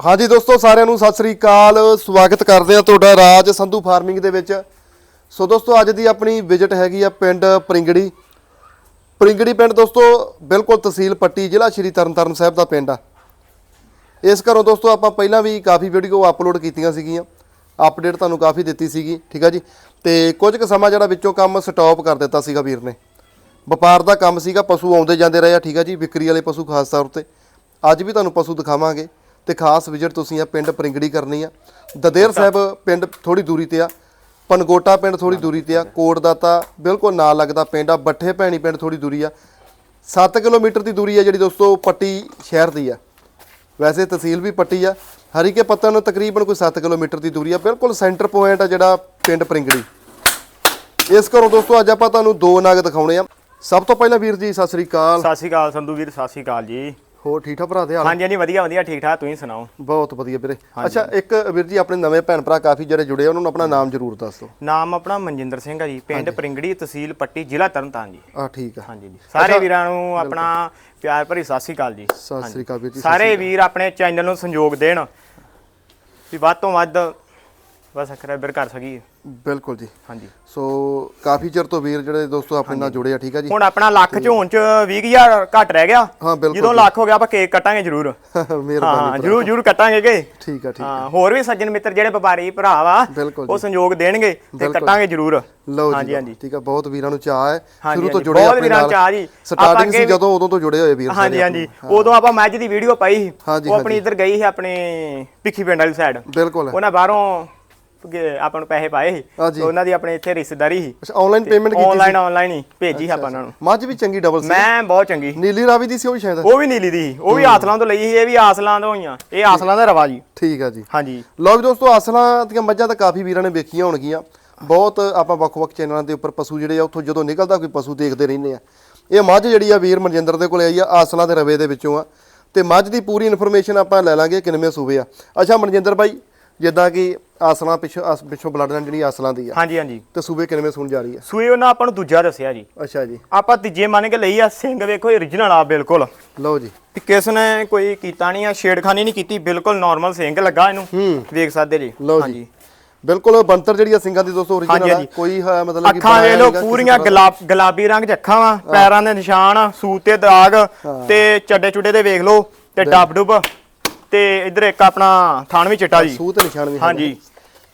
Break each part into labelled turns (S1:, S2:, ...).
S1: ਹਾਂਜੀ ਦੋਸਤੋ, ਸਾਰਿਆਂ ਨੂੰ ਸਤਿ ਸ੍ਰੀ ਅਕਾਲ। ਸਵਾਗਤ ਕਰਦੇ ਹਾਂ ਤੁਹਾਡਾ ਰਾਜ ਸੰਧੂ ਫਾਰਮਿੰਗ ਦੇ ਵਿੱਚ। ਸੋ ਦੋਸਤੋ, ਅੱਜ ਦੀ ਆਪਣੀ ਵਿਜ਼ਿਟ ਹੈਗੀ ਆ ਪਿੰਡ ਪ੍ਰਿੰਗੜੀ। ਪ੍ਰਿੰਗੜੀ ਪਿੰਡ ਦੋਸਤੋ, ਬਿਲਕੁਲ ਤਹਿਸੀਲ ਪੱਟੀ, ਜ਼ਿਲ੍ਹਾ ਸ਼੍ਰੀ ਤਰਨਤਾਰਨ ਸਾਹਿਬ ਦਾ ਪਿੰਡ ਆ। ਇਸ ਘਰੋਂ ਦੋਸਤੋ, ਆਪਾਂ ਪਹਿਲਾਂ ਵੀ ਕਾਫੀ ਵੀਡੀਓ ਅਪਲੋਡ ਕੀਤੀਆਂ ਸੀਗੀਆਂ। ਅਪਡੇਟ ਤੁਹਾਨੂੰ ਕਾਫੀ ਦਿੱਤੀ ਸੀਗੀ, ਠੀਕ ਆ ਜੀ? ਤੇ ਕੁਝ ਕੁ ਸਮਾਂ ਜਿਹੜਾ ਵਿੱਚੋਂ ਕੰਮ ਸਟਾਪ ਕਰ ਦਿੱਤਾ ਸੀਗਾ ਵੀਰ ਨੇ। ਵਪਾਰ ਦਾ ਕੰਮ ਸੀਗਾ, ਪਸ਼ੂ ਆਉਂਦੇ ਜਾਂਦੇ ਰਹੇ ਆ, ਠੀਕ ਆ ਜੀ? ਵਿਕਰੀ ਵਾਲੇ ਪਸ਼ੂ ਖਾਸ ਤੌਰ ਤੇ। ਅੱਜ ਵੀ ਤੁਹਾਨੂੰ ਪਸ਼ੂ ਦਿਖਾਵਾਂਗੇ। ਤੇ ਖਾਸ ਵਿਜ਼ਿਟ ਤੁਸੀਂ ਆ ਪਿੰਡ ਪਰਿੰਗੜੀ ਕਰਨੀ ਆ। ਦਦੇਰ ਸਾਹਿਬ ਪਿੰਡ ਥੋੜੀ ਦੂਰੀ ਤੇ ਆ। ਪਨਗੋਟਾ ਪਿੰਡ ਥੋੜੀ ਦੂਰੀ ਤੇ ਆ। ਕੋਟ ਦਾ ਤਾਂ ਬਿਲਕੁਲ ਨਾਲ ਲੱਗਦਾ ਪਿੰਡ ਆ। ਬੱਠੇ ਭੈਣੀ ਪਿੰਡ ਥੋੜੀ ਦੂਰੀ ਆ। 7 ਕਿਲੋਮੀਟਰ ਦੀ ਦੂਰੀ ਆ ਜਿਹੜੀ ਦੋਸਤੋ ਪੱਟੀ ਸ਼ਹਿਰ ਦੀ ਆ। ਵੈਸੇ ਤਹਿਸੀਲ ਵੀ ਪੱਟੀ ਆ। ਹਰੀਕੇ ਪੱਤਨ ਨੂੰ ਤਕਰੀਬਨ ਕੋਈ 7 ਕਿਲੋਮੀਟਰ ਦੀ ਦੂਰੀ ਆ। ਬਿਲਕੁਲ ਸੈਂਟਰ ਪੁਆਇੰਟ ਆ ਜਿਹੜਾ ਪਿੰਡ ਪਰਿੰਗੜੀ। ਇਸ ਘਰੋਂ ਦੋਸਤੋ ਅੱਜ ਆਪਾਂ ਤੁਹਾਨੂੰ ਦੋ ਨਗ ਦਿਖਾਉਣੇ ਆ। ਸਭ ਤੋਂ ਪਹਿਲਾਂ ਵੀਰ ਜੀ ਸਤਿ ਸ੍ਰੀ ਅਕਾਲ।
S2: ਸਤਿ ਸ਼੍ਰੀ ਅਕਾਲ ਸੰਧੂ ਵੀਰ ਸਤਿ ਸ਼੍ਰੀ ਅਕਾਲ ਜੀ।
S1: ਹੋਰ ਠੀਕ ਠਾਕ ਭਰਾ ਦੇ ਹਾਲ
S2: ਹਾਂਜੀ ਹਾਂਜੀ ਵਧੀਆ ਵਧੀਆ ਠੀਕ ਠਾਕ ਤੁਸੀਂ ਸੁਣਾਓ?
S1: ਬਹੁਤ ਵਧੀਆ ਵੀਰੇ। ਅੱਛਾ ਇੱਕ ਵੀਰ ਜੀ ਆਪਣੇ ਨਵੇਂ ਭੈਣ ਭਰਾ ਕਾਫੀ ਜਿਹੜੇ ਜੁੜੇ ਉਹਨਾਂ ਨੂੰ ਆਪਣਾ ਨਾਮ ਜ਼ਰੂਰ ਦੱਸ ਦਿਓ।
S2: ਨਾਮ ਆਪਣਾ ਮਨਜਿੰਦਰ ਸਿੰਘ ਆ ਜੀ ਪਿੰਡ ਪਰਿੰਗੜੀ ਤਹਿਸੀਲ ਪੱਟੀ ਜ਼ਿਲ੍ਹਾ ਤਰਨਤਾਰਨ ਜੀ।
S1: ਆ ਠੀਕ ਆ।
S2: ਹਾਂਜੀ ਜੀ। ਸਾਰੇ ਵੀਰਾਂ ਨੂੰ ਆਪਣਾ ਪਿਆਰ ਭਰੀ ਸਤਿ ਸ਼੍ਰੀ ਅਕਾਲ ਜੀ।
S1: ਸਤਿ ਸ੍ਰੀ ਅਕਾਲ ਵੀਰ ਜੀ
S2: ਸਾਰੇ ਵੀਰ ਆਪਣੇ ਚੈਨਲ ਨੂੰ ਸੰਯੋਗ ਦੇਣ ਵੀ ਵੱਧ ਤੋਂ ਵੱਧ ਬਸ ਸਬਸਕ੍ਰਾਈਬਰ ਕਰ ਸਕੀਏ
S1: ਬਿਲਕੁਲ ਜੀ।
S2: ਹਾਂਜੀ।
S1: ਸੋ ਕਾਫੀ ਚਿਰ ਤੋਂ ਵੀਰ ਜਿਹੜੇ ਦੋਸਤੋ ਆਪਣੇ ਨਾਲ ਜੁੜੇ ਆ ਠੀਕ ਆ ਜੀ?
S2: ਹੁਣ ਆਪਣਾ ਲੱਖ ਚ ਹੋਣ ਚ 20000 ਘੱਟ ਰਹਿ ਗਿਆ।
S1: ਹਾਂ ਬਿਲਕੁਲ
S2: ਜਦੋਂ ਲੱਖ ਹੋ ਗਿਆ ਆਪਾਂ ਕੇਕ ਕੱਟਾਂਗੇ ਜ਼ਰੂਰ।
S1: ਮਿਹਰਬਾਨੀ
S2: ਹਾਂ ਜਰੂਰ ਜਰੂਰ ਕੱਟਾਂਗੇ ਕਿ।
S1: ਠੀਕ ਆ ਠੀਕ
S2: ਹਾਂ ਹੋਰ ਵੀ ਸੱਜਣ ਮਿੱਤਰ ਜਿਹੜੇ ਵਪਾਰੀ ਭਰਾ ਵਾ ਉਹ ਸੰਯੋਗ ਦੇਣਗੇ ਤੇ ਕੱਟਾਂਗੇ ਜ਼ਰੂਰ।
S1: ਲਓ ਜੀ
S2: ਹਾਂਜੀ
S1: ਠੀਕ ਆ ਬਹੁਤ ਵੀਰਾਂ ਨੂੰ ਚਾਹ ਹੈ। ਸ਼ੁਰੂ ਤੋਂ ਜੁੜੇ ਆਪਣੇ ਨਾਲ।
S2: ਚਾਅ ਜੀ।
S1: ਸਟਾਰਟਿੰਗ ਸੀ ਜਦੋਂ ਉਦੋਂ ਤੋਂ ਜੁੜੇ ਹੋਏ ਵੀਰ
S2: ਹਾਂਜੀ ਹਾਂਜੀ। ਉਦੋਂ ਆਪਾਂ ਮੱਝ ਦੀ ਵੀਡੀਓ ਪਾਈ ਉਹ ਆਪਣੀ ਇੱਧਰ ਗਈ ਸੀ ਆਪਣੇ ਭਿੱਖੀ ਪਿੰਡ ਵਾਲੀ ਸਾਈਡ
S1: ਬਿਲਕੁਲ।
S2: ਉਹਨਾਂ ਬਾਹਰੋਂ ਆਪਾਂ ਨੂੰ ਪੈਸੇ ਪਾਏ ਸੀ। ਤੇ ਉਹਨਾਂ ਦੀ ਆਪਣੇ ਇੱਥੇ ਰਿਸ਼ਤੇਦਾਰੀ ਸੀ।
S1: ਅੱਛਾ ਆਨਲਾਈਨ ਪੇਮੈਂਟ ਕੀਤੀ
S2: ਆਨਲਾਈਨ ਆਨਲਾਈਨ ਹੀ ਭੇਜੀ ਆਪਾਂ ਉਹਨਾਂ ਨੂੰ।
S1: ਮੱਝ ਵੀ ਚੰਗੀ ਡਬਲ ਸੀ।
S2: ਮੈਂ ਬਹੁਤ ਚੰਗੀ
S1: ਨੀਲੀ ਰਾਵੀ ਦੀ ਸੀ ਉਹ ਵੀ ਸ਼ਾਇਦ?
S2: ਉਹ ਵੀ ਨੀਲੀ ਦੀ ਸੀ। ਉਹ ਵੀ ਆਸਲਾਂ ਤੋਂ ਲਈ ਸੀ ਇਹ ਵੀ ਆਸਲਾਂ ਤੋਂ ਹੋਈਆਂ ਇਹ ਆਸਲਾਂ ਦਾ ਰਵਾ ਜੀ।
S1: ਠੀਕ ਆ ਜੀ।
S2: ਹਾਂਜੀ।
S1: ਵੀ ਦੋਸਤੋ ਅਸਲਾਂ ਦੀਆਂ ਮੱਝਾਂ ਤਾਂ ਕਾਫੀ ਵੀਰਾਂ ਨੇ ਵੇਖੀਆਂ ਹੋਣਗੀਆਂ। ਬਹੁਤ ਆਪਾਂ ਵੱਖ-ਵੱਖ ਚੈਨਲਾਂ ਦੇ ਉੱਪਰ ਪਸ਼ੂ ਜਿਹੜੇ ਆ ਉੱਥੋਂ ਜਦੋਂ ਨਿਕਲਦਾ ਕੋਈ ਪਸ਼ੂ ਦੇਖਦੇ ਰਹਿੰਦੇ ਆ। ਇਹ ਮੱਝ ਜਿਹੜੀ ਆ ਵੀਰ ਮਨਜਿੰਦਰ ਦੇ ਕੋਲੇ ਆਈ ਆ ਆਸਲਾਂ ਦੇ ਰਵੇ ਦੇ ਵਿੱਚੋਂ ਆ। ਤੇ ਮੱਝ ਦੀ ਪੂਰੀ ਇਨਫੋਰਮੇਸ਼ਨ ਆਪਾਂ ਲੈ ਲਾਂਗੇ ਕਿੰਨਵੇਂ ਸੂਬੇ ਆ। ਅੱਛਾ ਮਨਜਿੰਦਰ ਬਾਈ ਜਿੱਦਾਂ ਕਿ ਆਸਲਾਂ ਪਿੱਛੋਂ ਆਸ- ਪਿੱਛੋਂ ਬਲੱਡ ਲਾਈਨ ਜਿਹੜੀ ਆਸਲਾਂ ਦੀ ਆ।
S2: ਹਾਂਜੀ ਹਾਂਜੀ।
S1: ਤੇ ਸੂਬੇ ਕਿੰਨਵੇਂ ਸੁਣ ਜਾ ਰਹੀ ਆ?
S2: ਸੂਏ ਉਹਨਾਂ ਆਪਾਂ ਨੂੰ ਦੂਜਾ ਦੱਸਿਆ ਜੀ।
S1: ਅੱਛਾ ਜੀ।
S2: ਆਪਾਂ ਤੀਜੇ ਮੰਨ ਕੇ ਲਈ ਆ ਸਿੰਘ ਵੇਖੋ origignal ਆ ਬਿਲਕੁਲ।
S1: ਲਓ ਜੀ।
S2: ਤੇ ਕਿਸ ਨੇ ਕੋਈ ਕੀਤਾ ਨਹੀਂ ਆ ਛੇੜਖਾਨੀ ਨਹੀਂ ਕੀਤੀ ਬਿਲਕੁਲ ਨਾਰਮਲ ਸਿੰਘ ਲੱਗਾ ਇਹਨੂੰ। ਵੇਖ ਸਕਦੇ ਜੀ।
S1: ਲਓ ਜੀ। ਬਿਲਕੁਲ ਬੰਤਰ ਜਿਹੜੀ ਆ ਸਿੰਘਾਂ ਦੀ ਦੋਸਤੋ
S2: ਹਾਂਜੀ,
S1: ਓਰੀਜਨਲ ਆ
S2: ਹਾਂਜੀ।
S1: ਕੋਈ ਹੈ ਮਤਲਬ ਕਿ
S2: ਅੱਖਾਂ ਵੇਖ
S1: ਬਣਾਇਆ
S2: ਲਓ
S1: ਨੀਗਾ ਕਿਸੇ
S2: ਪੂਰੀਆਂ
S1: ਤਰ੍ਹਾਂ। ਦਾ।
S2: ਗੁਲਾਬ ਗੁਲਾਬੀ ਰੰਗ ਚ ਅੱਖਾਂ ਵਾ ਪੈਰਾਂ ਦੇ ਨਿਸ਼ਾਨ ਸੂਤ ਤੇ ਦਾਗ ਤੇ ਚੱਡੇ ਚੁੱਡੇ ਦੇ ਵੇਖ ਲਓ ਤੇ ਡੱਬ ਡੁੱਬ ਤੇ ਇਧਰ ਇੱਕ ਆਪਣਾ ਥਾਣ ਵੀ ਚਿੱਟਾ ਜੀ।
S1: ਸੂਤ ਨਿਸ਼ਾਨ ਵੀ
S2: ਹਾਂਜੀ।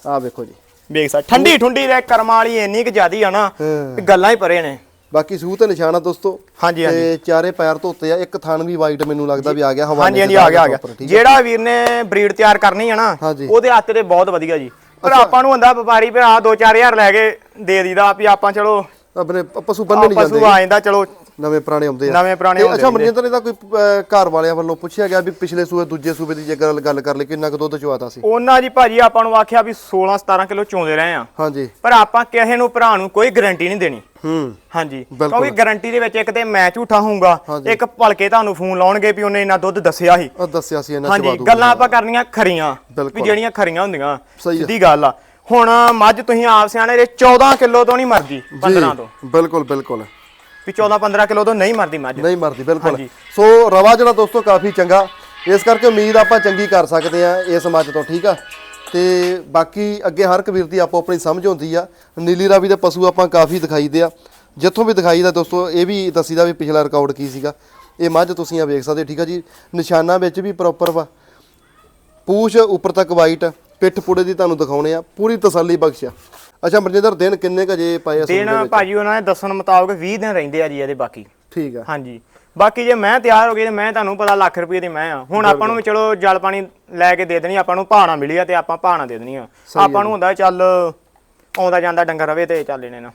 S1: ਆ ਵੇਖੋ ਜੀ।
S2: ਵੇਖ ਸਕ ਠੰਡੀ ਠੁੰਡੀ ਦੇ ਕਰਮਾਂ ਵਾਲੀ ਇੰਨੀ ਕੁ ਜ਼ਿਆਦੀ ਆ ਨਾ। ਵੀ ਗੱਲਾਂ ਹੀ ਪਰੇ ਨੇ।
S1: ਬਾਕੀ ਸੂਤ ਨਿਸ਼ਾਨ ਦੋਸਤੋ
S2: ਹਾਂਜੀ ਹਾਂਜੀ।
S1: ਤੇ ਚਾਰੇ ਪੈਰ ਧੋਤੇ ਆ ਇੱਕ ਥਣ ਵੀ ਵਾਈਟ ਮੈਨੂੰ ਲੱਗਦਾ ਵੀ ਆ ਗਿਆ ਹਵਾ
S2: ਹਾਂਜੀ ਹਾਂਜੀ ਆ ਗਿਆ ਆ ਗਿਆ। ਜਿਹੜਾ ਵੀਰ ਨੇ ਬਰੀਡ ਤਿਆਰ ਕਰਨੀ ਆ ਨਾ। ਉਹਦੇ ਹੱਥ ਤੇ ਬਹੁਤ ਵਧੀਆ ਜੀ। ਪਰ ਆਪਾਂ ਨੂੰ ਹੁੰਦਾ ਵਪਾਰੀ ਭਰਾ 2-4000 ਲੈ ਕੇ ਦੇ ਦੀਦਾ ਵੀ ਆਪਾਂ ਚਲੋ
S1: ਆਪਣੇ ਪਸ਼ੂ ਬੰਨਣ ਨਹੀਂ
S2: ਪਸ਼ੂ
S1: ਜਾਂਦੇ
S2: ਆ ਜਾਂਦਾ ਚਲੋ
S1: ਨਵੇਂ ਪੁਰਾਣੇ ਆਉਂਦੇ ਆ।
S2: ਨਵੇਂ ਪੁਰਾਣੇ ਹੁੰਦੇ
S1: ਅੱਛਾ। ਮਨਜਿੰਦਰ ਇਹਦਾ ਕੋਈ ਘਰ ਵਾਲਿਆਂ ਵੱਲੋਂ ਪੁੱਛਿਆ ਗਿਆ ਵੀ ਪਿਛਲੇ ਸੂਏ ਦੂਜੇ ਸੂਬੇ ਦੀ ਜੇ ਗੱਲ ਕਰ ਲਈ ਕਿੰਨਾ ਕੁ ਦੁੱਧ ਚਵਾਤਾ ਸੀ?
S2: ਉਹਨਾਂ ਜੀ ਭਾਜੀ ਆਪਾਂ ਨੂੰ ਆਖਿਆ ਵੀ 16-17 ਕਿਲੋ ਚੋਂਦੇ ਰਹੇ ਆ।
S1: ਹਾਂਜੀ।
S2: ਪਰ ਆਪਾਂ ਕਿਸੇ ਨੂੰ ਭਰਾ ਨੂੰ ਕੋਈ ਗਾਰੰਟੀ ਨਹੀਂ ਦੇਣੀ।
S1: ਹੂੰ।
S2: ਹਾਂਜੀ। ਕਿਉਂਕਿ ਗਾਰੰਟੀ ਦੇ ਵਿੱਚ ਇੱਕ ਤੇ ਮੈਂ ਝੂਠਾ ਹੋਊਗਾ। ਇੱਕ ਭਲਕੇ ਤੁਹਾਨੂੰ ਫੋਨ ਲਾਉਣਗੇ ਵੀ ਉਹਨੇ ਇੰਨਾ ਦੁੱਧ ਦੱਸਿਆ ਸੀ।
S1: ਉਹ ਦੱਸਿਆ ਸੀ ਇਹਨਾਂ
S2: ਹਾਂਜੀ ਗੱਲਾਂ ਆਪਾਂ ਕਰਨੀਆਂ ਖਰੀਆਂ। ਵੀ ਜਿਹੜੀਆਂ ਖਰੀਆਂ ਹੁੰਦੀਆਂ। ਸਿੱਧੀ ਗੱਲ ਆ। ਹੁਣ ਮੱਝ ਤੁਸੀਂ ਆਪ ਸਿਆਣੇ ਜੇ 14 ਕਿਲੋ ਤੋਂ ਨਹੀਂ ਮਰਦੀ 15 ਤੋਂ।
S1: ਬਿਲਕੁਲ ਬਿਲਕੁਲ।
S2: ਵੀ 14-15 ਕਿਲੋ ਤੋਂ ਨਹੀਂ ਮਰਦੀ ਮੱਝ।
S1: ਨਹੀਂ ਮਰਦੀ ਬਿਲਕੁਲ। ਸੋ ਰਵਾ ਜਿਹੜਾ ਦੋਸਤੋ ਕਾਫੀ ਚੰਗਾ। ਇਸ ਕਰਕੇ ਉਮੀਦ ਆਪਾਂ ਚੰਗੀ ਕਰ ਸਕਦੇ ਆ ਇਸ ਮੱਝ ਤੋਂ ਠੀਕ ਆ? ਤੇ ਬਾਕੀ ਅੱਗੇ ਹਰ ਇੱਕ ਵੀਰ ਦੀ ਆਪੋ ਆਪਣੀ ਸਮਝ ਹੁੰਦੀ ਆ। ਨੀਲੀ ਰਾਵੀ ਦੇ ਪਸ਼ੂ ਆਪਾਂ ਕਾਫੀ ਦਿਖਾਈਦੇ ਆ। ਜਿੱਥੋਂ ਵੀ ਦਿਖਾਈਦਾ ਦੋਸਤੋ ਇਹ ਵੀ ਦੱਸੀਦਾ ਵੀ ਪਿਛਲਾ ਰਿਕਾਰਡ ਕੀ ਸੀਗਾ। ਇਹ ਮੱਝ ਤੁਸੀਂ ਆ ਵੇਖ ਸਕਦੇ ਠੀਕ ਆ ਜੀ? ਨਿਸ਼ਾਨਾ ਵਿੱਚ ਵੀ ਪ੍ਰੋਪਰ ਵਾ। ਪੂਛ ਉੱਪਰ ਤੱਕ ਵਾਈਟ ਪਿੱਠ ਪੁੜੇ ਦੀ ਤੁਹਾਨੂੰ ਦਿਖਾਉਣੇ ਆ। ਪੂਰੀ ਤਸੱਲੀ ਬਖਸ਼ ਆ। ਅੱਛਾ ਮਰਜਿੰਦਰ ਦਿਨ ਕਿੰਨੇ ਕ ਜੇ ਪਏ ਦੇ
S2: ਦਿਨ? ਭਾਜੀ ਉਹਨਾਂ ਨੇ ਦੱਸਣ ਮੁਤਾਬਕ 20 ਦਿਨ ਰਹਿੰਦੇ ਆ ਜੀ ਇਹਦੇ ਬਾਕੀ।
S1: ਠੀਕ ਆ।
S2: ਹਾਂਜੀ। ਬਾਕੀ ਜੇ ਮੈਂ ਤਿਆਰ ਹੋ ਗਈ ਤੇ ਮੈਂ ਤੁਹਾਨੂੰ ਪਤਾ ਲੱਖ ਰੁਪਏ ਦੀ ਮੈਂ ਆ। ਹੁਣ ਆਪਾਂ ਨੂੰ ਚਲੋ ਜਲ ਪਾਣੀ ਲੈ ਕੇ ਦੇ ਦੇਣੀ ਆਪਾਂ ਨੂੰ ਭਾਣਾ ਮਿਲੀ ਆ ਤੇ ਆਪਾਂ ਭਾਣਾ ਦੇ ਦੇਣੀ ਆ। ਆਪਾਂ ਨੂੰ ਹੁੰਦਾ ਚੱਲ ਆਉਂਦਾ ਜਾਂਦਾ ਡੰਗਰ ਰਵੇ ਤੇ ਚੱਲ ਇਹਨੇ ਨਾ।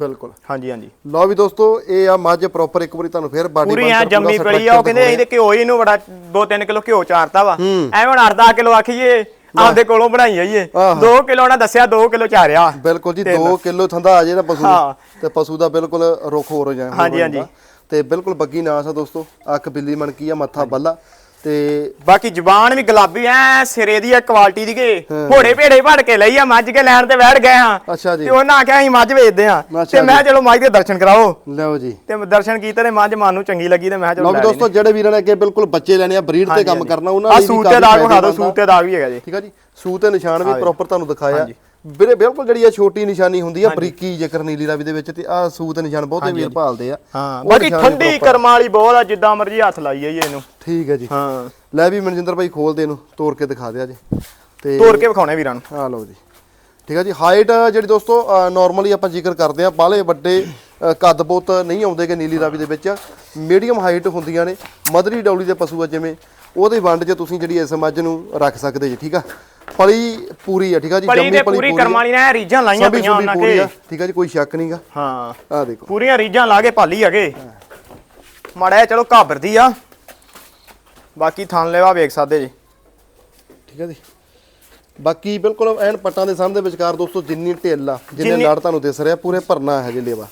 S1: ਬਿਲਕੁਲ।
S2: ਹਾਂਜੀ ਹਾਂਜੀ।
S1: ਲਓ ਵੀ ਦੋਸਤੋ ਇਹ ਆ ਮੱਝ ਪ੍ਰੋਪਰ ਇੱਕ ਵਾਰੀ ਤੁਹਾਨੂੰ ਫੇਰ ਬਾਡੀ
S2: ਪੂਰੀ ਆ ਜੰਮੀ ਪਲੀ ਆ ਉਹ ਕਹਿੰਦੇ ਤੇ ਘਿਓ ਹੀ ਇਹਨੂੰ ਬੜਾ 2-3 ਕਿਲੋ ਘਿਓ ਚਾਰਤਾ ਵਾ। ਐਵੇਂ ਹੁਣ 8-10 ਕਿਲੋ ਆਖੀਏ ਆਪਦੇ ਕੋਲੋਂ ਬਣਾਈ ਜਾਈਏ 2 ਕਿਲੋ ਉਹਨਾਂ ਦੱਸਿਆ 2 ਕਿਲੋ ਚਾਰਿਆ
S1: ਬਿਲਕੁਲ ਜੀ 2 ਕਿਲੋ ਥੰਦਾ ਆ ਜੇ ਨਾ ਪਸ਼ੂ। ਤੇ ਪਸ਼ੂ ਦਾ ਬਿਲਕੁਲ ਰੁੱਖ ਹੋ ਜਾਏ
S2: ਹਾਂਜੀ, ਹਾਂਜੀ।
S1: ਤੇ ਬਿਲਕੁਲ ਬੱਗੀ ਨਾਸ ਆ ਦੋਸਤੋ ਅੱਖ ਬਿੱਲੀ ਮਣਕੀ ਆ ਮੱਥਾ ਬੱਲਾ। ਤੇ
S2: ਬਾਕੀ ਜ਼ੁਬਾਨ ਵੀ ਗੁਲਾਬੀ ਐ ਸਿਰੇ ਦੀ ਐ ਕੁਆਲਿਟੀ ਦੀ ਕੇ। ਘੋੜੇ ਭੇੜੇ ਭੜ ਕੇ ਲਈ ਆ ਮੱਝ ਕੇ ਲੈਣ ਤੇ ਬੈਠ ਗਏ ਹਾਂ
S1: ਅੱਛਾ ਜੀ।
S2: ਤੇ ਉਹਨਾਂ ਆਖਿਆ ਅਸੀਂ ਮੱਝ ਵੇਚਦੇ ਆ। ਤੇ ਮੈਂ
S1: ਜੀ।
S2: ਚਲੋ ਮੱਝ ਦੇ ਦਰਸ਼ਨ ਕਰਾਓ।
S1: ਲਓ ਜੀ।
S2: ਤੇ ਦਰਸ਼ਨ ਕੀਤੇ ਤੇ ਮੱਝ ਮਨ ਨੂੰ ਚੰਗੀ ਲੱਗੀ ਤੇ ਮੈਂ
S1: ਲਓ
S2: ਚਲੋ
S1: ਵੀ
S2: ਲੈ
S1: ਦੋਸਤੋ ਜਿਹੜੇ ਵੀਰਾਂ ਨੇ ਅੱਗੇ ਬਿਲਕੁਲ ਬੱਚੇ ਲੈਣੇ ਆ ਬਰੀਡ ਤੇ ਕੰਮ ਕਰਨਾ ਉਹਨਾਂ ਲਈ ਵੀ
S2: ਸੂਤ ਤੇ ਦਾਗ ਵਿਖਾ ਦਿਓ। ਸੂਤ ਤੇ ਦਾਗ ਵੀ ਹੈਗਾ ਜੀ।
S1: ਠੀਕ ਆ ਜੀ? ਸੂਤ ਤੇ ਨਿਸ਼ਾਨ ਵੀ
S2: ਜੀ।
S1: ਪ੍ਰੋਪਰ ਤੁਹਾਨੂੰ ਦਿਖਾਇਆ।
S2: ਹਾਂਜੀ।
S1: ਵੀਰੇ ਬਿਲਕੁਲ ਜਿਹੜੀ ਆ ਛੋਟੀ ਨਿਸ਼ਾਨੀ ਹੁੰਦੀ ਆ ਬਰੀਕੀ ਜੇਕਰ ਨੀਲੀ ਰਾਵੀ ਦੇ ਵਿੱਚ ਤੇ ਆ ਸੂਤ ਨਿਸ਼ਾਨ ਬਹੁਤੇ ਵੀਰ ਭਾਲਦੇ ਆ।
S2: ਹਾਂ ਬਾਕੀ ਠੰਡੀ ਕਰਮਾਂ ਵਾਲੀ ਬਹੁਤ ਆ ਜਿੱਦਾਂ ਮਰਜ਼ੀ ਹੱਥ ਲਾਈ ਜਾਈਏ ਇਹਨੂੰ।
S1: ਠੀਕ ਹੈ ਜੀ।
S2: ਹਾਂ।
S1: ਲੈ ਵੀ ਮਨਜਿੰਦਰ ਭਾਈ ਖੋਲ ਦੇ ਇਹਨੂੰ ਤੋੜ ਕੇ ਦਿਖਾ ਦਿਆ ਜੀ ਤੇ
S2: ਤੋੜ ਕੇ ਵਿਖਾਉਣੇ ਵੀਰਾਂ ਨੂੰ।
S1: ਆ ਲਓ ਜੀ। ਠੀਕ ਆ ਜੀ ਹਾਈਟ ਜਿਹੜੀ ਦੋਸਤੋ ਨਾਰਮਲੀ ਆਪਾਂ ਜ਼ਿਕਰ ਕਰਦੇ ਆ ਬਾਲੇ ਵੱਡੇ ਕੱਦ ਬੁੱਤ ਨਹੀਂ ਆਉਂਦੇ ਕਿ ਨੀਲੀ ਰਾਵੀ ਦੇ ਵਿੱਚ। ਮੀਡੀਅਮ ਹਾਈਟ ਹੁੰਦੀਆਂ ਨੇ ਮਦਰੀ ਡੌਲੀ ਦੇ ਪਸ਼ੂ ਆ ਜਿਵੇਂ ਉਹਦੇ ਵੰਡ 'ਚ ਤੁਸੀਂ ਜਿਹੜੀ ਇਸ ਮੱਝ ਨੂੰ ਰੱਖ ਸਕਦੇ ਜੀ ਠੀਕ ਆ? ਪਲੀ ਪੂਰੀ ਆ ਠੀਕ ਆ ਜੀ?
S2: ਪਲੀ ਤੇ ਪੂਰੀ ਕਰਮਾਂ ਵਾਲੀ ਨੇ ਰੀਝਾਂ ਲਾਈਆਂ ਪਈਆਂ ਉਹਨਾਂ
S1: ਆ। ਠੀਕ ਆ ਜੀ ਕੋਈ ਸ਼ੱਕ ਨਹੀਂਗਾ?
S2: ਹਾਂ।
S1: ਆ ਦੇਖੋ।
S2: ਪੂਰੀਆਂ ਰੀਝਾਂ ਲਾ ਕੇ ਭਾਲੀ ਹੈਗੇ ਮਾੜਾ ਚਲੋ ਘਾਬਰਦੀ ਆ। ਬਾਕੀ ਥਣ ਲੈਵਾ ਵੇਖ ਸਕਦੇ ਜੀ।
S1: ਠੀਕ ਆ ਜੀ। ਬਾਕੀ ਬਿਲਕੁਲ ਐਨ ਪੱਟਾਂ ਦੇ ਸਾਹਮਣੇ ਵਿਚਕਾਰ ਦੋਸਤੋ ਜਿੰਨੀ ਢਿੱਲ ਆ ਜਿੰਨੇ ਲੜ ਤੁਹਾਨੂੰ ਦਿਸ ਰਿਹਾ ਪੂਰੇ ਭਰਨਾ ਹੈ ਜੇ ਲੇਵਾ।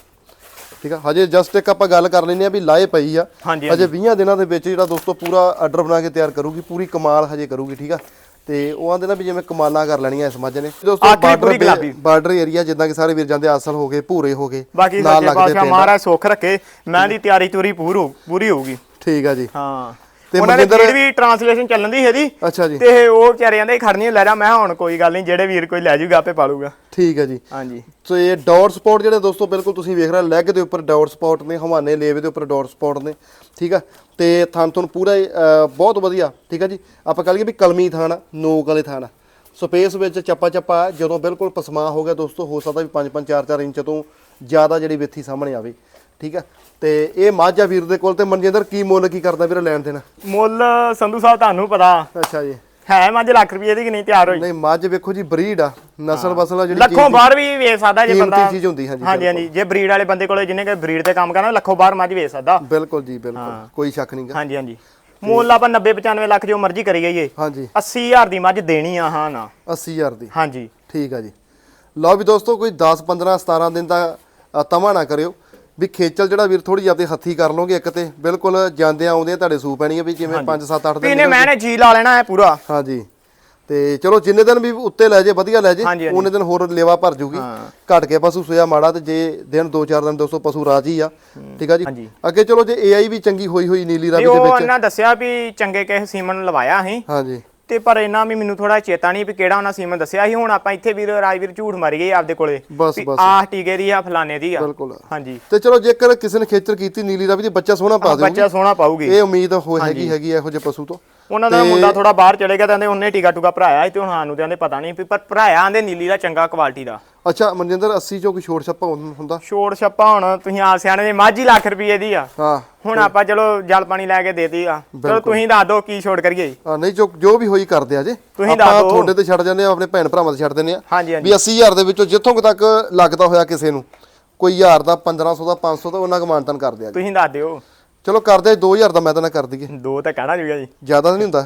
S1: ਠੀਕ ਆ? ਹਜੇ ਜਸਟ ਇੱਕ ਆਪਾਂ ਗੱਲ ਕਰ ਲੈਂਦੇ ਆ ਵੀ ਲਾਏ ਪਈ ਆ।
S2: ਹਾਂਜੀ,
S1: ਹਜੇ। 20 ਦਿਨਾਂ ਦੇ ਵਿੱਚ ਜਿਹੜਾ ਦੋਸਤੋ ਪੂਰਾ ਆਰਡਰ ਬਣਾ ਕੇ ਤਿਆਰ ਕਰੂਗੀ ਪੂਰੀ ਕਮਾਲ ਹਜੇ ਕਰੂਗੀ ਠੀਕ ਆ? ਤੇ ਉਹ ਆਂਦੇ ਨਾ ਵੀ ਜਿਵੇਂ ਕਮਾਲਾਂ ਕਰ ਲੈਣੀਆਂ ਇਸ ਮੱਝ ਨੇ। ਦੋਸਤੋ
S2: ਗੁਲਾਬੀ।
S1: ਬਾਰਡਰ ਏਰੀਆ ਜਿੱਦਾਂ ਕਿ ਸਾਰੇ ਵੀਰ ਜਾਂਦੇ ਆਸਲ ਹੋ ਗਏ ਭੂਰੇ ਹੋ ਗਏ
S2: ਬਾਕੀ
S1: ਨਾਲ
S2: ਸੱਚੇ
S1: ਲੱਗਦੇ
S2: ਪਾਤਸ਼ਾਹ
S1: ਪਿੰਡ।
S2: ਮਹਾਰਾਜ ਸੁੱਖ ਰੱਖੇ। ਮੈਂ ਦੀ ਤਿਆਰੀ ਤੁਰੀ ਪੂਰ ਪੂਰੀ ਹੋਊਗੀ।
S1: ਠੀਕ ਆ ਜੀ।
S2: ਹਾਂ।
S1: ਤੇ
S2: ਉਹਨਾਂ
S1: ਮਨਜਿੰਦਰ-
S2: ਫੀਡ ਵੀ ਟਰਾਂਸਲੇਸ਼ਨ ਚੱਲਣ ਦੀ ਇਹਦੀ।
S1: ਅੱਛਾ ਜੀ।
S2: ਤੇ ਉਹ ਵਿਚਾਰੇ ਕਹਿੰਦੇ ਖੜਨੀ ਲੈ ਜਾ ਮੈਂ ਕਿਹਾ ਹੁਣ ਕੋਈ ਗੱਲ ਨਹੀਂ ਜਿਹੜੇ ਵੀਰ ਕੋਈ ਲੈ ਜਾਊਗਾ ਆਪੇ ਪਾਲੂਗਾ।
S1: ਠੀਕ ਹੈ ਜੀ।
S2: ਹਾਂਜੀ।
S1: ਸੋ ਇਹ ਡਾਟ ਸਪੌਟ ਜਿਹੜੇ ਦੋਸਤੋ ਬਿਲਕੁਲ ਤੁਸੀਂ ਵੇਖ ਰਹੇ ਲੈਗ ਦੇ ਉੱਪਰ ਡਾਟ ਸਪੌਟ ਨੇ ਹਵਾਨੇ ਲੇਵੇ ਦੇ ਉੱਪਰ ਡਾਟ ਸਪੌਟ ਨੇ ਠੀਕ ਆ? ਤੇ ਥਣ ਤੁਹਾਨੂੰ ਪੂਰਾ ਹੀ, ਅਹ, ਬਹੁਤ ਵਧੀਆ ਠੀਕ ਆ ਜੀ? ਆਪਾਂ ਕਹ ਲਈਏ ਵੀ ਕਲਮੀ ਥਾਨ ਆ, ਨੋਕ ਵਾਲੇ ਥਾਨ ਆ। ਸਪੇਸ ਵਿੱਚ ਚੱਪਾ ਚੱਪਾ ਹੈ, ਜਦੋਂ ਬਿਲਕੁਲ ਪਸਮਾ ਹੋ ਗਿਆ ਦੋਸਤੋ ਹੋ ਸਕਦਾ ਵੀ 5-5 4-4 ਇੰਚ ਤੋਂ ਜ਼ਿਆਦਾ ਜਿਹੜੀ ਵਿੱਥੀ ਸਾਹਮਣੇ ਆਵੇ। ਠੀਕ ਆ? ਤੇ ਇਹ ਮਾਝਾ ਵੀਰ ਦੇ ਕੋਲ ਤੇ ਮਨਜਿੰਦਰ ਕੀ ਮੁੱਲ ਕੀ ਕਰਦਾ ਵੀਰ ਲੈਣ ਦੇਣਾ?
S2: ਮੁੱਲ ਸੰਧੂ ਸਾਹਿਬ ਤੁਹਾਨੂੰ ਪਤਾ।
S1: ਅੱਛਾ ਜੀ।
S2: ਹੈ ਮੱਝ ਲੱਖ ਰੁਪਏ ਦੀ ਕਿ ਨਹੀਂ ਤਿਆਰ ਹੋਈ?
S1: ਨਹੀਂ ਮੱਝ ਵੇਖੋ ਜੀ ਬਰੀਡ ਆ। ਨਸਲ ਬਸਲ ਆ ਜਿਹੜੀ
S2: ਲੱਖੋਂ ਬਾਹਰ ਵੀ ਵੇਚ ਸਕਦਾ ਜੇ ਬੰਦਾ
S1: ਚੀਜ਼ ਹੁੰਦੀ, ਹਾਂਜੀ,
S2: ਹਾਂਜੀ ਹਾਂਜੀ। ਜੇ ਬਰੀਡ ਵਾਲੇ ਬੰਦੇ ਕੋਲੇ ਜਿਹਨੇ ਕਿ ਬਰੀਡ ਤੇ ਕੰਮ ਕਰਨਾ ਲੱਖੋਂ ਬਾਹਰ ਮੱਝ ਵੇਚ ਸਕਦਾ।
S1: ਬਿਲਕੁਲ ਜੀ ਬਿਲਕੁਲ। ਕੋਈ ਸ਼ੱਕ ਨਹੀਂਗਾ
S2: ਹਾਂਜੀ ਹਾਂਜੀ। ਮੁੱਲ ਆਪਾਂ 90 95 ਲੱਖ ਜੋ ਮਰਜ਼ੀ ਕਰੀ ਜਾਈਏ
S1: ਹਾਂਜੀ।
S2: 80000 ਦੀ ਮੱਝ ਦੇਣੀ ਆ ਹਾਂ ਨਾ।
S1: 80000 ਦੀ।
S2: ਹਾਂਜੀ।
S1: ਠੀਕ ਆ ਜੀ। ਲਓ ਵੀ ਦੋਸਤੋ ਕੋਈ 10 15 17 ਦਿਨ ਦਾ ਤਮਾ ਨਾ ਕਰਿਓ। ਵੀ ਖੇਚਲ ਜਿਹੜਾ ਵੀਰ ਥੋੜੀ ਆਪਦੇ ਹੱਥੀ ਕਰ ਲਓਗੇ ਇੱਕ ਤੇ। ਬਿਲਕੁਲ ਜਾਂਦੇ ਆਉਂਦੇ ਤੁਹਾਡੇ ਸੂ ਪੈਣੀ ਆ ਵੀ ਜਿਵੇਂ 5 7 8 ਦਿਨ
S2: ਪੀਨੇ ਮੈਂ ਨੇ ਜੀ ਲਾ ਲੈਣਾ ਹੈ ਪੂਰਾ।
S1: ਹਾਂਜੀ। ਤੇ ਚਲੋ ਜਿੰਨੇ ਦਿਨ ਵੀ ਉੱਤੇ ਲੈ ਜੇ ਵਧੀਆ ਲੈ ਜੇ। ਉਹਨੇ ਦਿਨ ਹੋਰ ਲੇਵਾ ਭਰ ਜੂਗੀ। ਘਟ ਕੇ ਪਸ਼ੂ ਸੋਇਆ ਮਾੜਾ ਤੇ ਜੇ ਦਿਨ 2-4 ਦਿਨ ਦੋਸਤੋ ਪਸ਼ੂ ਰਾਜੀ ਆ। ਠੀਕ ਆ ਜੀ। ਅੱਗੇ ਚਲੋ ਜੇ ਏਆਈ ਵੀ ਚੰਗੀ ਹੋਈ ਹੋਈ ਨੀਲੀ ਰਾਵੀ ਦੇ
S2: ਉਹ
S1: ਵਿੱਚ।
S2: ਉਹਨਾਂ ਦੱਸਿਆ ਵੀ ਚੰਗੇ ਕਿਸੇ ਸੀਮਨ ਲਵਾਇਆ ਸੀ
S1: ਹਾਂਜੀ।
S2: ਤੇ ਪਰ ਇਹਨਾਂ ਵੀ ਮੈਨੂੰ ਥੋੜਾ ਚੇਤਾ ਨਹੀਂ ਵੀ ਕਿਹੜਾ ਉਹਨਾਂ ਸੀਮਨ ਦੱਸਿਆ ਸੀ। ਹੁਣ ਆਪਾਂ ਇੱਥੇ ਵੀਰ ਰਾਜਵੀਰ ਝੂਠ ਮਾਰੀ ਗਏ ਆਪਦੇ ਕੋਲੇ
S1: ਬਸ,
S2: ਵੀ
S1: ਬਸ।
S2: ਆਹ ਟੀਕੇ ਦੀ ਆ ਫਲਾਣੇ ਦੀ ਆ।
S1: ਬਿਲਕੁਲ।
S2: ਹਾਂਜੀ।
S1: ਤੇ ਚਲੋ ਜੇਕਰ ਕਿਸੇ ਨੇ ਖੇਚਰ ਕੀਤੀ ਨੀਲੀ ਦੀ ਬੱਚਾ ਸੋਹਣਾ ਪਾ ਦਿਓ
S2: ਬੱਚਾ ਸੋਹਣਾ ਪਾਊਗੀ।
S1: ਇਹ ਉਮੀਦ ਹੋ ਹੈਗੀ ਹੈਗੀ ਇਹੋ ਜਿਹੇ ਪਸ਼ੂ ਤੋਂ।
S2: ਉਹਨਾਂ ਦਾ ਮੁੰਡਾ ਥੋੜਾ ਬਾਹਰ ਚਲੇ ਗਿਆ ਤੇ ਕਹਿੰਦੇ ਉਹਨੇ ਟੀਕਾ ਟੂਕਾ ਭਰਾਇਆ ਸੀ ਤੇ ਹੁਣ ਸਾਨੂੰ ਤੇ ਕਹਿੰਦੇ ਪਤਾ ਨਹੀਂ ਵੀ ਪਰ ਭਰਾਇਆ ਆਂਦੇ ਨੀਲੀ ਦਾ ਚੰਗਾ ਕੁਆਲਿਟੀ ਦਾ।
S1: ਅੱਛਾ ਮਨਜਿੰਦਰ 80 ਚੋਂ ਕੋਈ ਛੋਟ ਛੱਪਾ ਹੁੰਦਾ?
S2: ਛੋੜ ਛੱਪਾ ਹੁਣ ਤੁਸੀਂ ਆ ਸਿਆਣੇ ਜੇ ਮਾਝੀ ਲੱਖ ਰੁਪਏ ਦੀ ਆ।
S1: ਹਾਂ
S2: ਹੁਣ ਆਪਾਂ ਚਲੋ ਜਲ ਪਾਣੀ ਲੈ ਕੇ ਦੇਤੀ ਆ। ਚਲੋ ਤੁਸੀਂ ਦੱਸ ਦਿਓ ਕੀ ਛੋੜ ਕਰੀਏ।
S1: ਆ, ਨਹੀਂ ਜੋ ਜੋ ਵੀ ਹੋਈ ਕਰਦੇ ਆ ਜੇ।
S2: ਤੁਸੀਂ ਦੱਸ
S1: ਆਪਾਂ
S2: ਦਿਓ।
S1: ਤੁਹਾਡੇ ਤੇ ਛੱਡ ਜਾਂਦੇ ਆ ਆਪਣੇ ਭੈਣ ਭਰਾਵਾਂ ਤੇ ਛੱਡ ਦਿੰਦੇ ਆ।
S2: ਹਾਂਜੀ ਹਾਂਜੀ।
S1: ਵੀ 80000 ਦੇ ਵਿੱਚੋਂ ਜਿੱਥੋਂ ਕੁ ਤੱਕ ਲੱਗਦਾ ਹੋਇਆ ਕਿਸੇ ਨੂੰ ਕੋਈ 1000 ਦਾ 1500 ਦਾ 500 ਦਾ ਉਹਨਾਂ ਕੁ ਮਾਨਤਨ ਕਰਦੇ ਆ ਜੀ।
S2: ਤੁਸੀਂ ਦੱਸ ਦਿਓ।
S1: ਚਲੋ ਕਰਦੇ 2000 ਦਾ ਮੈਂ ਤਾਂ ਨਾ ਕਰ ਦਈਏ।
S2: ਦੋ ਤਾਂ ਕਹਿਣਾ ਜੂਗਾ ਜੀ।
S1: ਜ਼ਿਆਦਾ ਨਹੀਂ ਹੁੰਦਾ।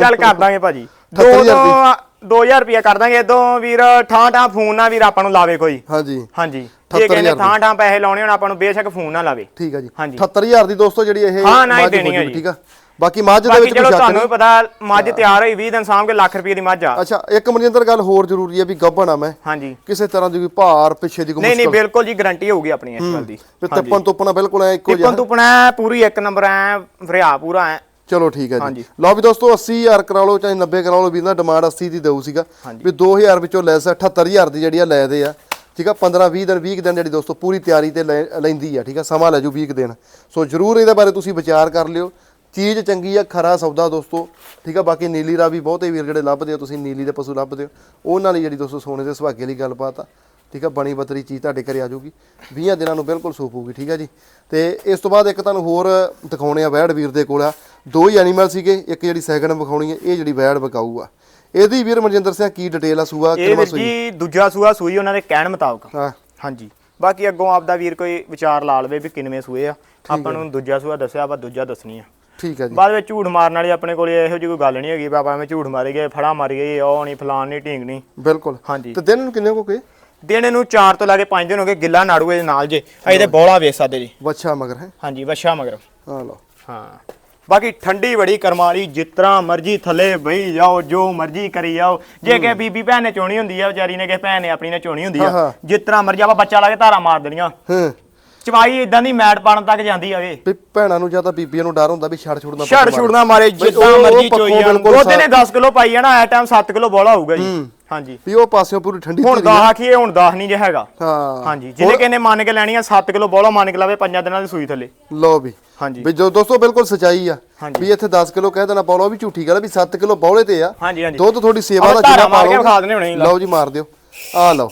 S2: ਚੱਲ ਕਰ ਦਾਂਗੇ ਭਾਜੀ। ਦੋ
S1: 78,000
S2: ਤੋਂ 2000 ਰੁਪਇਆ ਕਰ ਦਾਂਗੇ। ਇਦੋਂ ਵੀਰ ਠਾਂ ਠਾਂ ਫੋਨ ਨਾ ਵੀਰ ਆਪਾਂ ਨੂੰ ਲਾਵੇ ਕੋਈ।
S1: ਹਾਂਜੀ।
S2: ਹਾਂਜੀ।
S1: 78,000
S2: ਕਹਿੰਦੇ ਠਾਂ ਠਾਂ ਪੈਸੇ ਲਾਉਣੇ ਹੋਣ ਆਪਾਂ ਨੂੰ ਬੇਸ਼ੱਕ ਫੋਨ ਨਾ ਲਾਵੇ।
S1: ਠੀਕ ਆ ਜੀ।
S2: ਹਾਂਜੀ।
S1: 78000 ਦੀ ਦੋਸਤੋ ਜਿਹੜੀ ਇਹ
S2: ਹਾਂ, ਨਾ ਹੀ
S1: ਮੱਝ ਹੋ
S2: ਦੇਣੀ ਆ ਜੀ।
S1: ਠੀਕ ਆ? ਬਾਕੀ ਮੱਝ ਦੇ
S2: ਬਾਕੀ
S1: ਵਿੱਚ ਕੋਈ
S2: ਚਲੋ
S1: ਸ਼ੱਕ
S2: ਤੁਹਾਨੂੰ
S1: ਨਹੀਂ?
S2: ਵੀ ਪਤਾ ਮੱਝ ਤਿਆਰ ਹੋਈ 20 ਦਿਨ ਸਾਂਭ ਕੇ ਲੱਖ ਰੁਪਏ ਦੀ ਮੱਝ ਆ।
S1: ਅੱਛਾ ਇੱਕ ਮਨਜਿੰਦਰ ਗੱਲ ਹੋਰ ਜ਼ਰੂਰੀ ਹੈ ਵੀ ਗੱਭਣ ਆ ਮੈਂ।
S2: ਹਾਂਜੀ।
S1: ਕਿਸੇ ਤਰ੍ਹਾਂ ਦੀ ਕੋਈ ਭਾਰ ਪਿੱਛੇ ਦੀ ਕੋਈ
S2: ਨਹੀਂ ਨਹੀਂ
S1: ਮੁਸ਼ਕਲ।
S2: ਬਿਲਕੁਲ ਜੀ ਗਾਰੰਟੀ ਹੋਊਗੀ ਆਪਣੀ ਇਸ ਗੱਲ ਦੀ।
S1: ਵੀ ਤੱਪਣ ਤੁੱਪਣਾ ਬਿਲਕੁਲ ਐ ਇੱਕੋ ਜਿਹਾ।
S2: ਟਿੱਪਣ ਤੁਪਣਾ ਪੂਰੀ ਇੱਕ ਨੰਬਰ ਐ ਵਰਿਆ ਪੂਰਾ ਐ।
S1: ਚਲੋ ਠੀਕ ਹੈ ਜੀ। ਲਓ ਵੀ ਦੋਸਤੋ 80000 ਕਰਾ ਲਓ ਚਾਹੇ 90 ਕਰਾ ਲਓ ਵੀਰ ਦਾ ਡਿਮਾਂਡ 80 ਦੀ ਦੇਊ ਸੀਗਾ। ਵੀ 2000 ਵਿੱਚੋਂ ਲੈਸ 78000 ਦੀ ਜਿਹੜੀ ਆ ਲੈ ਦੇ ਆ। ਠੀਕ ਆ 15 20 ਦਿਨ 20 ਦਿਨ ਜਿਹੜੀ ਦੋਸਤੋ ਪੂਰੀ ਤਿਆਰੀ ਤੇ ਲੈ- ਲੈਂਦੀ ਆ ਠੀਕ ਆ ਸਮਾਂ ਲੈ ਜੂ 20 ਕੁ ਦਿਨ। ਸੋ ਜਰੂਰ ਇਹਦੇ ਬਾਰੇ ਤੁਸੀਂ ਵਿਚਾਰ ਕਰ ਲਿਓ। ਚੀਜ਼ ਚੰਗੀ ਆ ਖਰਾ ਸੌਦਾ ਦੋਸਤੋ ਠੀਕ ਆ ਬਾਕੀ ਨੀਲੀ ਰਾ ਵੀ ਬਹੁਤੇ ਵੀਰ ਜਿਹੜੇ ਲੱਭਦੇ ਹੋ ਤੁਸੀਂ ਨੀਲੀ ਦੇ ਪਸ਼ੂ ਲੱਭਦੇ ਹੋ। ਉਹਨਾਂ ਲਈ ਜਿਹੜੀ ਦੋਸਤੋ ਸੋਨੇ ਦੇ ਸੁਹਾਗੇ ਲਈ ਗੱਲਬਾਤ ਆ। ਠੀਕ ਆ ਬਣੀ ਬਤਰੀ ਚੀਜ਼ ਤੁਹਾਡੇ ਘਰੇ ਆ ਜਾਊਗੀ। 20 ਦਿਨਾਂ ਨੂੰ ਬਿਲਕੁਲ ਸੂਪੂਗੀ ਠੀਕ ਆ ਜੀ। ਤੇ ਇਸ ਤੋਂ ਬਾਅਦ ਇੱਕ ਤੁਹਾਨੂੰ ਹੋਰ ਦਿਖਾਉਣੇ ਆ ਵੈੜ ਵੀਰ ਦੇ ਕੋਲ ਆ। ਦੋ ਹੀ ਐਨੀਮਲ ਸੀਗੇ ਇੱਕ ਜਿਹੜੀ ਸੈਕਿੰਡ ਵਿਖਾਉਣੀ ਹੈ ਇਹ ਜਿਹੜੀ ਵੈੜ ਵਿਕਾਊ ਆ ਇਹਦੀ ਵੀਰ ਮਨਜਿੰਦਰ ਸਿੰਘ ਕੀ ਡਿਟੇਲ ਆ ਸੂਆ
S2: ਵੀਰ
S1: ਸੂਈ?
S2: ਜੀ ਦੂਜਾ ਸੂਆ ਸੂਈ ਉਹਨਾਂ ਦੇ ਕਹਿਣ ਮੁਤਾਬਕ।
S1: ਹਾਂ।
S2: ਹਾਂਜੀ। ਬਾਕੀ ਅੱਗੋਂ ਆਪਦਾ ਵੀਰ ਕੋਈ ਵਿਚਾਰ ਲਾ ਲਵੇ ਵੀ ਕਿੰਨਵੇਂ ਸੂਏ ਆ। ਆਪਾਂ ਨੂੰ ਦੂਜਾ ਸੂਆ ਦੱਸਿਆ ਆਪਾਂ ਦੂਜਾ ਦੱਸਣੀ ਆ।
S1: ਠੀਕ ਆ ਜੀ।
S2: ਬਾਅਦ ਵਿੱਚ ਝੂਠ ਮਾਰਨ ਵਾਲੀ ਆਪਣੇ ਕੋਲ ਇਹੋ ਜਿਹੀ ਕੋਈ ਗੱਲ ਨਹੀਂ ਹੈਗੀ ਬਾਬਾ ਐਵੇਂ ਝੂਠ ਮਾਰੀ ਗਏ ਫੜਾ ਮਾਰੀ ਗਏ ਉਹ ਨਹੀਂ ਫਲਾਨ ਨਹੀਂ ਢੀਂਗ ਨਹੀਂ।
S1: ਬਿਲਕੁਲ।
S2: ਹਾਂਜੀ।
S1: ਤੇ ਦਿਨ ਨੂੰ ਕਿੰਨੇ ਕੋ ਕੇ
S2: ਦਿਨ ਇਹਨੂੰ 4 ਤੋਂ ਲਾ ਕੇ 5 ਦਿਨ ਹੋ ਗਏ ਗਿੱਲਾ ਨਾੜੂ ਇਹਦੇ ਨਾਲ ਜੇ ਤੇ ਬੋਲਾ ਵੇਖ ਸਕਦੇ ਜੀ।
S1: ਵੱਛਾ ਮਗਰ ਹੈ?
S2: ਹਾਂਜੀ ਵਛਾ ਮਗਰ।
S1: ਹਾਂ ਲਓ।
S2: ਹਾਂ। ਬਾਕੀ ਠੰਡੀ ਬੜੀ ਕਰਮਾਲੀ ਜਿਤਨਾ ਮਰਜ਼ੀ ਥੱਲੇ ਬਈ ਜਾਓ ਜੋ ਮਰਜ਼ੀ ਕਰੀ ਜਾਓ। ਜੇ ਕਿ ਬੀਬੀ ਭੈਣ ਨੇ ਚੋਣੀ ਹੁੰਦੀ ਆ ਵਿਚਾਰੀ ਨੇ ਕਿ ਭੈਣ ਨੇ ਆਪਣੀ ਨੇ ਚੋਣੀ ਹੁੰਦੀ। ਆ ਜਿਤਨਾ ਮਰਜ਼ੀ ਆਪਾਂ ਬੱਚਾ ਲਾ ਕੇ ਧਾਰਾ ਮਾਰ ਦੇਣੀਆਂ।
S1: ਹਾਂ।
S2: ਚਵਾਈ ਇਦਾਂ ਦੀ ਮੈਟ ਪਾਣ ਤੱਕ ਜਾਂਦੀ ਆਵੇ
S1: ਵੀ ਭੈਣਾਂ ਨੂੰ ਜਾਂ ਤਾਂ ਬੀਬੀਆਂ ਨੂੰ ਡਰ ਹੁੰਦਾ ਵੀ ਛੜ ਛੁੜਨਾ
S2: ਛੜ ਛੁੜਨਾ ਮਾਰੇ ਜਿੱਦਾਂ ਮਰਜ਼ੀ ਚੋਈ ਜਾਣ। ਦੁੱਧ ਨੇ 10 ਕਿਲੋ ਪਾਈ ਜਾਣਾ ਐ ਟਾਈਮ 7 ਕਿਲੋ ਬੋਲਾ ਹੋਊਗਾ ਜੀ। ਹਾਂਜੀ।
S1: ਵੀ ਉਹ ਪਾਸਿਓਂ ਪੂਰੀ ਠੰਡੀ
S2: ਹੁਣ
S1: ਧੀਰੀ
S2: 10 ਆਖੀਏ ਹੁਣ 10 ਨਹੀਂ ਜੇ ਹੈਗਾ।
S1: ਹਾਂ।
S2: ਹਾਂਜੀ। ਜਿਹਨੇ ਕਿਨੇ ਮੰਨ ਕੇ ਲੈਣੀ ਆ 7 ਕਿਲੋ ਬੋਲਾ ਮੰਨ ਕੇ ਲਾਵੇ ਪੰਜਾਂ ਦਿਨਾਂ ਦੀ ਸੂਈ ਥੱਲੇ।
S1: ਲਓ ਵੀ।
S2: ਹਾਂਜੀ।
S1: ਵੀ ਜੋ ਦੋਸਤੋ ਬਿਲਕੁਲ ਸਚਾਈ ਆ। ਵੀ ਇੱਥੇ 10 ਕਿਲੋ ਕਹਿ ਦੇਣਾ ਉਹ ਵੀ ਝੂਠੀ ਗੱਲ ਵੀ 7 ਕਿਲੋ ਬੌਲੇ ਤੇ ਆ।
S2: ਹਾਂਜੀ ਹਾਂਜੀ।
S1: ਦੁੱਧ ਤੁਹਾਡੀ ਸੇਵਾ ਦਾ ਜਿੰਨਾ
S2: ਹੁਣੇ ਹੀ
S1: ਲਓ ਜੀ ਮਾਰ ਦਿਓ। ਆ ਲਓ।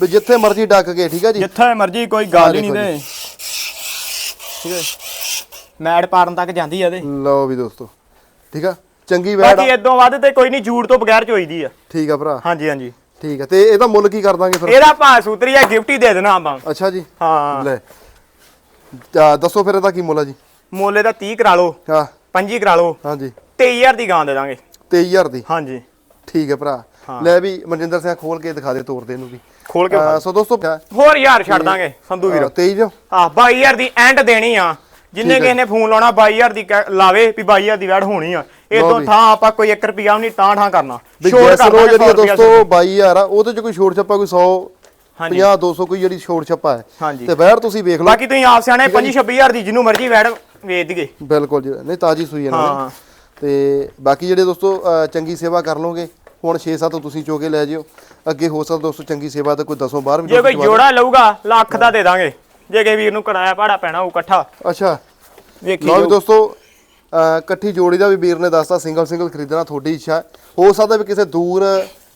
S1: ਵੀ ਜਿੱਥੇ ਮਰਜ਼ੀ ਡੱਕ ਕੇ ਠੀਕ ਆ ਜੀ?
S2: ਜਿੱਥੇ ਮਰਜ਼ੀ ਕੋਈ ਗੱਲ ਹੀ ਨਹੀਂ ਤੇ। ਠੀਕ ਹੈ। ਮੈਡ ਪਾਰਨ ਤੱਕ ਜਾਂਦੀ ਆ ਤੇ।
S1: ਲਓ ਵੀ ਦੋਸਤੋ ਠੀਕ ਆ? ਚੰਗੀ ਵੈੜ
S2: ਬਾਕੀ
S1: ਆ।
S2: ਇਦੋਂ ਵੱਧ ਤੇ ਕੋਈ ਨਹੀਂ ਜੂੜ ਤੋਂ ਬਗੈਰ ਚੋਈਦੀ ਆ।
S1: ਠੀਕ ਆ ਭਰਾ।
S2: ਹਾਂਜੀ ਹਾਂਜੀ।
S1: ਠੀਕ ਆ ਤੇ ਇਹਦਾ ਮੁੱਲ ਕੀ ਕਰ ਦਾਂਗੇ ਫਿਰ?
S2: ਇਹਦਾ ਭਾਅ ਸੂਤਰੀ ਆ ਗਿਫਟ ਹੀ ਦੇ ਦੇਣਾ ਆਪਾਂ।
S1: ਅੱਛਾ ਜੀ।
S2: ਹਾਂ।
S1: ਲੈ। ਦੱਸੋ ਫਿਰ ਇਹਦਾ ਕੀ ਮੁੱਲ ਆ ਜੀ?
S2: ਮੋਲੇ ਦਾ 30 ਕਰਾ ਲਓ
S1: ਹਾਂ।
S2: 25 ਕਰਾ ਲਓ।
S1: ਹਾਂਜੀ।
S2: 23000 ਦੀ ਗਾਂ ਦੇ ਦਾਂਗੇ।
S1: 23000 ਦੀ?
S2: ਹਾਂਜੀ।
S1: ਠੀਕ ਹੈ ਭਰਾ।
S2: ਹਾਂ।
S1: ਲੈ ਵੀ ਮਨਜਿੰਦਰ ਸਿੰਘ ਖੋਲ ਕੇ ਦਿਖਾ ਦੇ ਤੋਰ ਦੇ ਇਹਨੂੰ ਵੀ।
S2: ਖੋਲ ਕੇ
S1: ਸੋ ਦੋਸਤੋ
S2: ਹੋਰ ਯਾਰ ਛੱਡ ਦਾਂਗੇ ਸੰਧੂ ਵੀਰ।
S1: 23 ਜੋ
S2: ਆ 22000 ਦੀ ਐਂਡ ਦੇਣੀ ਆ। ਜਿੰਨੇ ਕਿਸੇ ਨੇ ਫੋਨ ਲਾਉਣਾ 22000 ਦੀ ਕਹਿ- ਲਾਵੇ ਵੀ 22000 ਦੀ ਵੈੜ ਹੋਣੀ ਆ। ਇਹ
S1: ਲਓ
S2: ਤੋਂ
S1: ਵੀ।
S2: ਥਾਂ ਆਪਾਂ ਕੋਈ 1 ਰੁਪਿਆ ਵੀ ਨਹੀਂ ਤਾਂ ਠਾਂ ਕਰਨਾ।
S1: ਵੀ
S2: ਕਰ
S1: ਰੋ
S2: ਦਾਂਗੇ
S1: ਜਿਹੜੀ ਆ
S2: 100 ਰੁਪਇਆ
S1: ਦੋਸਤੋ 22000 ਆ ਉਹਦੇ ਚ ਕੋਈ ਛੋੜ ਛੱਪਾ ਕੋਈ 100
S2: ਹਾਂਜੀ।
S1: 50 200 ਕੋਈ ਜਿਹੜੀ ਛੋੜ ਛੱਪਾ ਹੈ।
S2: ਹਾਂਜੀ।
S1: ਤੇ ਵੈੜ ਤੁਸੀਂ ਵੇਖ ਲਓ।
S2: ਬਾਕੀ ਤੁਸੀਂ ਆਪ ਸਿਆਣੇ 25 26000 ਦੀ ਜਿਹਨੂੰ ਮਰਜ਼ੀ ਵੈੜ ਵੇਚ ਦਈਏ।
S1: ਬਿਲਕੁਲ ਜੀ। ਨਹੀਂ ਤਾਜੀ ਸੂਈ ਇਹਨਾਂ
S2: ਹਾਂ।
S1: ਨੇ। ਤੇ ਬਾਕੀ ਜਿਹੜੇ ਦੋਸਤੋ ਚੰਗੀ ਸੇਵਾ ਕਰ ਲਓਗੇ ਹੁਣ 6-7 ਤੁਸੀਂ ਚੋ ਕੇ ਲੈ ਜਿਓ ਅੱਗੇ ਹੋ ਸਕਦਾ ਦੋਸਤੋ ਚੰਗੀ ਸੇਵਾ ਤੇ ਕੋਈ 10 12 ਵੀ
S2: ਜੇ ਕੋਈ ਜੋੜਾ ਲਊਗਾ ਲੱਖ ਦਾ ਦੇ ਦਾਂਗੇ ਜੇ ਕਿਸੇ ਵੀਰ ਨੂੰ ਕਿਰਾਇਆ ਭਾੜਾ ਪੈਣਾ ਉਹ ਇਕੱਠਾ।
S1: ਅੱਛਾ
S2: ਵੇਖੀ
S1: ਲਓ। ਦੋਸਤੋ ਇਕੱਠੀ ਜੋੜੀ ਦਾ ਵੀ ਵੀਰ ਨੇ ਦੱਸਤਾ ਸਿੰਗਲ ਸਿੰਗਲ ਖਰੀਦਣਾ ਤੁਹਾਡੀ ਇੱਛਾ ਹੈ। ਸਕਦਾ ਵੀ ਕਿਸੇ ਦੂਰ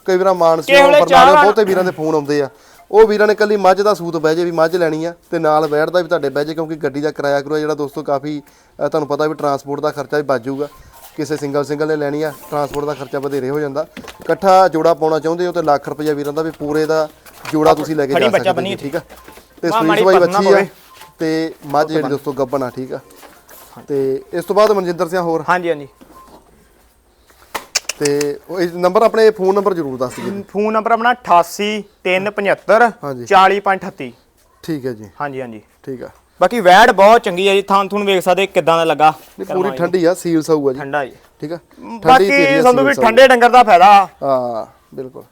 S1: ਕਈ ਵਾਰ ਮਾਨਸੀ
S2: ਕਿਸੇ ਵੇਲੇ
S1: ਬਰਨਾਲੇ ਬਹੁਤੇ ਵੀਰਾਂ ਦੇ ਫੋਨ ਆਉਂਦੇ ਆ ਉਹ ਵੀਰਾਂ ਨੇ ਕੱਲੀ ਮੱਝ ਦਾ ਸੂਤ ਬਹਿ ਜੇ ਵੀ ਮੱਝ ਲੈਣੀ ਆ ਤੇ ਨਾਲ ਬੈਠਦਾ ਵੀ ਤੁਹਾਡੇ ਬਹਿ ਜੇ ਕਿਉਂਕਿ ਗੱਡੀ ਦਾ ਕਿਰਾਇਆ ਕਰੂਆ ਜਿਹੜਾ ਦੋਸਤੋ ਕਾਫੀ ਤੁਹਾਨੂੰ ਪਤਾ ਵੀ ਟਰਾਂਸਪੋਰਟ ਦਾ ਖਰਚਾ ਵੀ ਬਚ ਜਾਊਗਾ ਕਿਸੇ ਸਿੰਗਲ ਸਿੰਗਲ ਨੇ ਲੈਣੀ ਆ ਟਰਾਂਸਪੋਰਟ ਦਾ ਖਰਚਾ ਵਧੇਰੇ ਹੋ ਜਾਂਦਾ। ਇਕੱਠਾ ਜੋੜਾ ਪਾਉਣਾ ਚਾਹੁੰਦੇ ਹੋ ਤੇ ਲੱਖ ਰੁਪਈਆ ਵੀਰਾਂ ਦਾ ਵੀ ਪੂਰੇ ਦਾ ਜੋੜਾ ਤੁਸੀਂ ਲੈ ਕੇ ਜਾ ਸਕਦੇ ਜੀ ਠੀਕ ਆ? ਤੇ
S2: ਪਸੰਦ ਨਾ
S1: ਬੱਚੀ ਆ। ਤੇ ਮੱਝ ਜਿਹੜੀ ਦੋਸਤੋ ਗੱਬਨ ਆ ਠੀਕ ਆ? ਤੇ ਇਸ ਤੋਂ ਬਾਅਦ ਮਨਜਿੰਦਰ ਸਿੰਘ ਹੋਰ।
S2: ਹਾਂਜੀ ਹਾਂਜੀ।
S1: ਤੇ ਉਹ ਇਸ ਨੰਬਰ ਆਪਣੇ ਫੋਨ ਨੰਬਰ ਜ਼ਰੂਰ ਦੱਸ ਦਿਓ।
S2: ਫੋਨ ਨੰਬਰ ਆਪਣਾ 88 375
S1: ਹਾਂਜੀ।
S2: 40538
S1: ਠੀਕ ਹੈ ਜੀ।
S2: ਹਾਂਜੀ ਹਾਂਜੀ।
S1: ਠੀਕ ਆ।
S2: ਬਾਕੀ ਵੈੜ ਬਹੁਤ ਚੰਗੀ ਹੈ ਜੀ ਥਾਂ ਤੁਹਾਨੂੰ ਵੇਖ ਸਕਦੇ ਕਿਦਾਂ ਦਾ ਲੱਗਾ।
S1: ਨਹੀਂ ਪੂਰੀ ਠੰਡੀ ਆ ਸੀਲ ਆ ਜੀ।
S2: ਠੰਡਾ ਜੀ।
S1: ਠੀਕ ਆ?
S2: ਬਾਕੀ ਸੰਧੂ ਵੀ। ਠੰਡੇ ਡੰਗਰ ਦਾ ਫਾਇਦਾ।
S1: ਹਾਂ ਬਿਲਕੁਲ।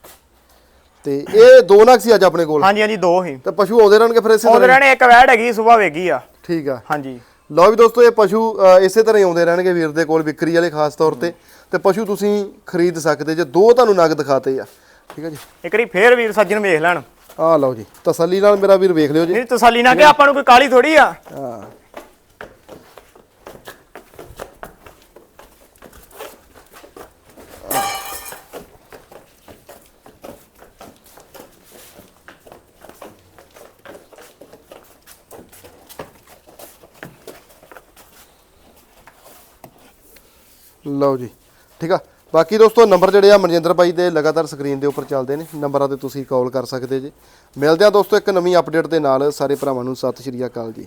S1: ਤੇ ਇਹ ਦੋ ਨਗ ਸੀ ਅੱਜ ਆਪਣੇ ਕੋਲ?
S2: ਹਾਂਜੀ ਹਾਂਜੀ ਦੋ ਹੀ
S1: ਤੇ ਪਸ਼ੂ ਆਉਂਦੇ ਰਹਿਣਗੇ ਫਿਰ ਇਸੇ
S2: ਉਹਦੇ
S1: ਤਰ੍ਹਾਂ ਹੀ?
S2: ਰਹਿਣੇ ਇੱਕ ਵੈੜ ਹੈਗੀ ਸਵੇਰ ਵੇਗੀ ਆ।
S1: ਠੀਕ ਆ।
S2: ਹਾਂਜੀ।
S1: ਲਓ ਵੀ ਦੋਸਤੋ ਇਹ ਪਸ਼ੂ ਅ, ਇਸੇ ਤਰ੍ਹਾਂ ਹੀ ਆਉਂਦੇ ਰਹਿਣਗੇ ਵੀਰ ਦੇ ਕੋਲ ਵਿਕਰੀ ਵਾਲੇ ਖਾਸ ਤੌਰ ਤੇ। ਤੇ ਪਸ਼ੂ ਤੁਸੀਂ ਖਰੀਦ ਸਕਦੇ ਜੇ ਦੋ ਤੁਹਾਨੂੰ ਨਗ ਦਿਖਾਤੇ ਆ। ਠੀਕ ਆ ਜੀ?
S2: ਇੱਕ ਵਾਰੀ ਫੇਰ ਵੀਰ ਸੱਜਣ ਵੇਖ ਲੈਣ।
S1: ਆਹ ਲਓ ਜੀ ਤਸੱਲੀ ਨਾਲ ਮੇਰਾ ਵੀਰ ਵੇਖ ਲਿਓ ਜੀ।
S2: ਨਹੀਂ ਤਸੱਲੀ ਨਾ ਕਿ ਆਪਾਂ ਨੂੰ ਕੋਈ ਕਾਲੀ ਥੋੜੀ ਆ?
S1: ਹਾਂ। ਲਓ ਜੀ ਠੀਕ ਆ। ਬਾਕੀ ਦੋਸਤੋ, ਨੰਬਰ ਜਿਹੜੇ ਆ ਮਨਜਿੰਦਰ ਬਾਈ ਦੇ ਲਗਾਤਾਰ ਸਕਰੀਨ ਦੇ ਉੱਪਰ ਚੱਲਦੇ ਨੇ। ਨੰਬਰਾਂ ਤੇ ਤੁਸੀਂ ਕਾਲ ਕਰ ਸਕਦੇ ਜੇ। ਮਿਲਦੇ ਆ ਦੋਸਤੋ ਇੱਕ ਨਵੀਂ ਅਪਡੇਟ ਦੇ ਨਾਲ। ਸਾਰੇ ਭਰਾਵਾਂ ਨੂੰ ਸਤਿ ਸ਼੍ਰੀ ਅਕਾਲ ਜੀ।